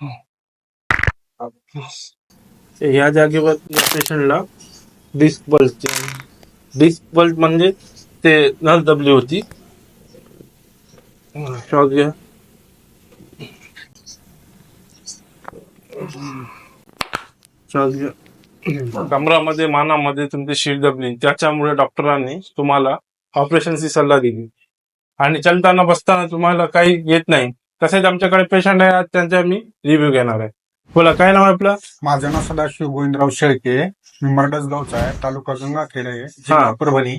हो. या जागेवर या पेशंटला डिस्क बल्ब डिस्क बल्ब म्हणजे ते नस दबली होती. शॉक घ्या. घ्या. कमरामध्ये मानामध्ये तुमची शीट दबली त्याच्यामुळे डॉक्टरांनी तुम्हाला ऑपरेशनची सल्ला दिली. आणि चलताना बसताना तुम्हाला काही येत नाही. तसेच आमच्याकडे पेशंट आहे. आज त्यांचा मी रिव्ह्यू घेणार आहे. बोला काय नाव आहे आपलं? माझं नाव सदाशिव गोविंदराव शेळके. मी मर्डस गावचा आहे. तालुका गंगाखेड आहे. जिल्हा. परभणी.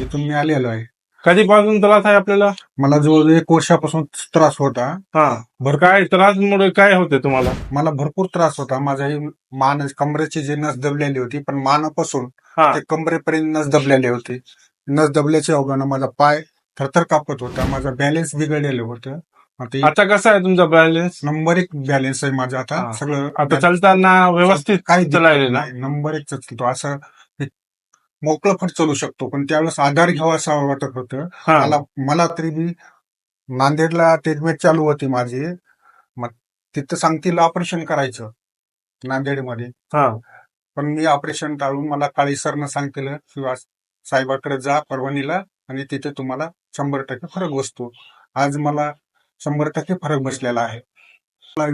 इथून मी आलेलो आहे. कधीपासून त्रास आहे आपल्याला? मला जवळ एक वर्षापासून त्रास होता. हा. भर काय त्रासमुळे काय होते तुम्हाला? मला भरपूर त्रास होता. माझ्या ही मान कमरेची जी नस दबलेली होती पण मानापासून हा. ते कमरेपर्यंत नस दबलेली होती. नस दबल्याच्या अवघानं माझा पाय थरथर कापत होता. माझा बॅलेन्स बिघडलेलं होतं. आता आता कसा आहे तुमचा बॅलन्स नंबर एक बॅलेन्स आहे माझा आता. हा. सगळं आता चालताना व्यवस्थित काही चालायला ना नाही. नंबर एक चालतो असं मोकळं फट चालू शकतो. पण त्यावेळेस आधार घ्यावा असं वाटत होतं. हा. मला मला तरी बी नांदेडला ट्रीटमेंट चालू होती माझी. मग तिथं सांगतील ऑपरेशन करायचं. नांदेडमध्ये. हा. पण मी ऑपरेशन टाळून मला काळी सरनं सांगतील किंवा साहेबाकडे जा परभणीला आणि तिथे तुम्हाला शंभर टक्के फरक बसतो. आज मला शंभर टक्के फरक बसलेला आहे.